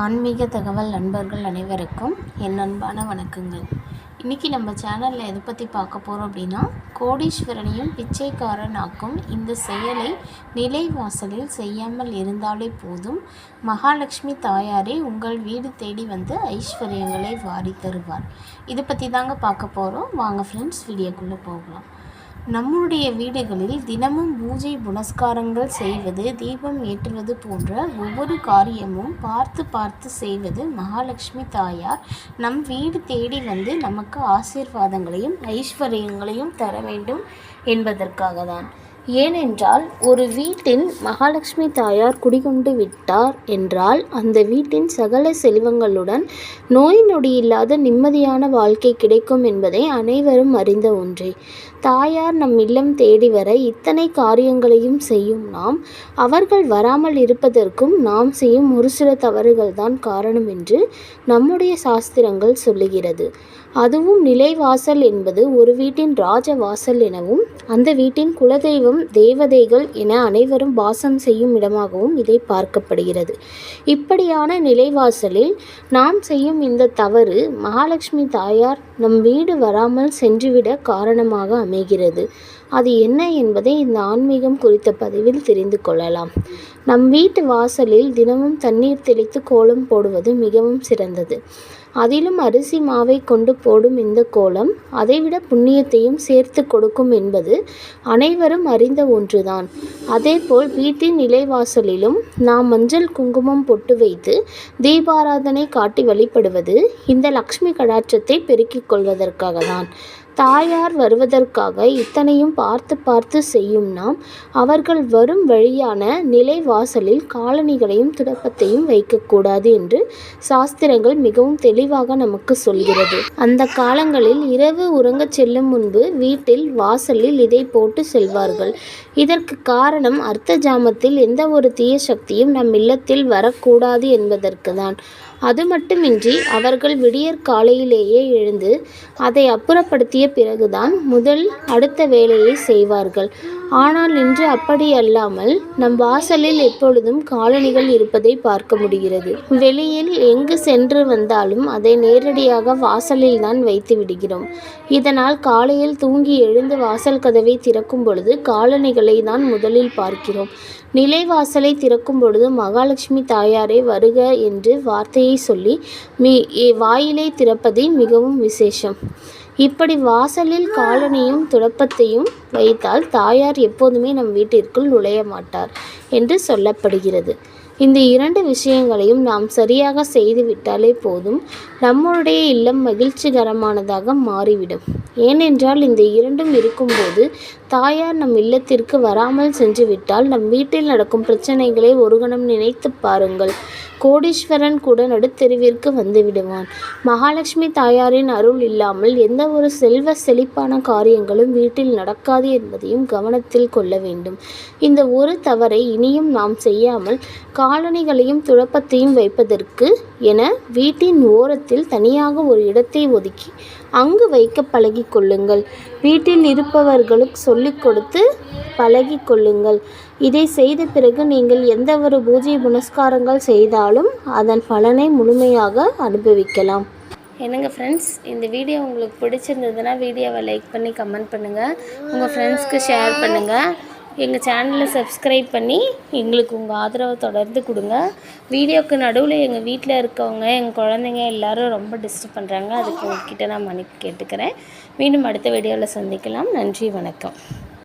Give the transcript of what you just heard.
ஆன்மீக தகவல் நண்பர்கள் அனைவருக்கும் என் அன்பான வணக்கங்கள். இன்றைக்கி நம்ம சேனலில் எதை பற்றி பார்க்க போகிறோம் அப்படின்னா கோடீஸ்வரனையும் பிச்சைக்காரனாக்கும் இந்த செயலை நிலைவாசலில் செய்யாமல் இருந்தாலே போதும். மகாலட்சுமி தாயாரே உங்கள் வீடு தேடி வந்து ஐஸ்வர்யங்களை வாரி தருவார். இதை பற்றி தாங்க பார்க்க போகிறோம் வாங்க ஃப்ரெண்ட்ஸ் வீடியோக்குள்ளே போகலாம். நம்முடைய வீடுகளில் தினமும் பூஜை புனஸ்காரங்கள் செய்வது தீபம் ஏற்றுவது போன்ற ஒவ்வொரு காரியமும் பார்த்து பார்த்து செய்வது மகாலட்சுமி தாயார். நம் வீடு தேடி வந்து நமக்கு ஆசீர்வாதங்களையும் ஐஸ்வர்யங்களையும் தர வேண்டும் என்பதற்காக தான் ஏனென்றால் ஒரு வீட்டின் மகாலட்சுமி தாயார் குடிகொண்டு விட்டார் என்றால் அந்த வீட்டின் சகல செல்வங்களுடன் நோய் நொடி இல்லாத நிம்மதியான வாழ்க்கை கிடைக்கும் என்பதை அனைவரும் அறிந்த ஒன்றே. தாயார் நம் இல்லம் தேடி வர இத்தனை காரியங்களையும் செய்யும் நாம் அவர்கள் வராமல் இருப்பதற்கும் நாம் செய்யும் ஒரு சில தவறுகள் தான் காரணம் என்று நம்முடைய சாஸ்திரங்கள் சொல்லுகிறது. அதுவும் நிலைவாசல் என்பது ஒரு வீட்டின் ராஜவாசல் எனவும் அந்த வீட்டின் குலதெய்வம் தேவதைகள் என அனைவரும் வாசம் செய்யும் இடமாகவும் இதை பார்க்கப்படுகிறது. இப்படியான நிலைவாசலில் நாம் செய்யும் இந்த தவறு மகாலட்சுமி தாயார் நம் வீடு வராமல் சென்றுவிட காரணமாக அமைகிறது. அது என்ன என்பதை இந்த ஆன்மீகம் குறித்த பதிவில் தெரிந்து கொள்ளலாம். நம் வீட்டு வாசலில் தினமும் தண்ணீர் தெளித்து கோலம் போடுவது மிகவும் சிறந்தது. அதிலும் அரிசி மாவை கொண்டு போடும் இந்த கோலம் அதைவிட புண்ணியத்தையும் சேர்த்து கொடுக்கும் என்பது அனைவரும் அறிந்த ஒன்றுதான். அதேபோல் வீட்டின் நிலைவாசலிலும் நாம் மஞ்சள் குங்குமம் பொட்டு வைத்து தீபாராதனை காட்டி வழிபடுவது இந்த லக்ஷ்மி கடாட்சத்தை பெருக்கிக் கொள்வதற்காக தான் தாயார் வருவதற்காக இத்தனையும் பார்த்து பார்த்து செய்யும் நாம் அவர்கள் வரும் வழியான நிலைவாசலில் காலணிகளையும் துடப்பத்தையும் வைக்கக்கூடாது என்று சாஸ்திரங்கள் மிகவும் தெளிவாக நமக்கு சொல்கிறது. அந்த காலங்களில் இரவு உறங்கச் செல்லும் முன்பு வீட்டில் வாசலில் இதை போட்டு செல்வார்கள். இதற்கு காரணம் அர்த்த ஜாமத்தில் எந்த ஒரு தீய சக்தியும் நம் இல்லத்தில் வரக்கூடாது என்பதற்கு தான் அது மட்டுமின்றி அவர்கள் விடியற் காலையிலேயே எழுந்து அதை அப்புறப்படுத்திய பிறகுதான் முதல் அடுத்த வேலையை செய்வார்கள். ஆனால் இன்று அப்படி அல்லாமல் நம் வாசலில் எப்பொழுதும் காலணிகள் இருப்பதை பார்க்க முடிகிறது. வெளியில் எங்கு சென்று வந்தாலும் அதை நேரடியாக வாசலில் தான் வைத்து விடுகிறோம். இதனால் காலையில் தூங்கி எழுந்து வாசல் கதவை திறக்கும் பொழுது காலணிகளை தான் முதலில் பார்க்கிறோம். நிலைவாசலை திறக்கும் பொழுது மகாலட்சுமி தாயாரே வருக என்று வார்த்தையை சொல்லி மீ வாயிலை திறப்பதே மிகவும் விசேஷம். இப்படி வாசலில் காலனையும் துடப்பத்தையும் வைத்தால் தாயார் எப்போதுமே நம் வீட்டிற்குள் நுழைய மாட்டார் என்று சொல்லப்படுகிறது. இந்த இரண்டு விஷயங்களையும் நாம் சரியாக செய்துவிட்டாலே போதும். நம்மளுடைய இல்லம் மகிழ்ச்சிகரமானதாக மாறிவிடும். ஏனென்றால் இந்த இரண்டும் இருக்கும்போது தாயார் நம் இல்லத்திற்கு வராமல் சென்றுவிட்டால் நம் வீட்டில் நடக்கும் பிரச்சனைகளை ஒரு கணம் நினைத்து பாருங்கள். கோடீஸ்வரன் கூட நடுத்தெருவிற்கு வந்து விடுவான் மகாலட்சுமி தாயாரின் அருள் இல்லாமல் எந்த ஒரு செல்வ செழிப்பான காரியங்களும் வீட்டில் நடக்காது என்பதையும் கவனத்தில் கொள்ள வேண்டும். இந்த ஒரு தவறை இனியும் நாம் செய்யாமல் காலணிகளையும் துழப்பத்தையும் வைப்பதற்கு என வீட்டின் ஓரத்தில் தனியாக ஒரு இடத்தை ஒதுக்கி அங்கு வைக்க பழகி கொள்ளுங்கள். வீட்டில் இருப்பவர்களுக்கு சொல்லிக் கொடுத்து பழகி கொள்ளுங்கள். இதை செய்த பிறகு நீங்கள் எந்த ஒரு பூஜை புனஸ்காரங்கள் செய்தாலும் அதன் பலனை முழுமையாக அனுபவிக்கலாம். என்னங்க ஃப்ரெண்ட்ஸ் இந்த வீடியோ உங்களுக்கு பிடிச்சிருந்ததுன்னா வீடியோவை லைக் பண்ணி கமெண்ட் பண்ணுங்கள் உங்கள் ஃப்ரெண்ட்ஸ்க்கு ஷேர் பண்ணுங்கள் எங்கள் சேனலை சப்ஸ்கிரைப் பண்ணி எங்களுக்கு உங்கள் ஆதரவை தொடர்ந்து கொடுங்க. வீடியோக்கு நடுவில் எங்கள் வீட்டில் இருக்கவங்க எங்கள் குழந்தைங்க எல்லோரும் ரொம்ப டிஸ்டர்ப் பண்ணுறாங்க அதுக்கு உங்ககிட்ட நான் மன்னிப்பு கேட்டுக்கிறேன். மீண்டும் அடுத்த வீடியோவில் சந்திக்கலாம். நன்றி வணக்கம்.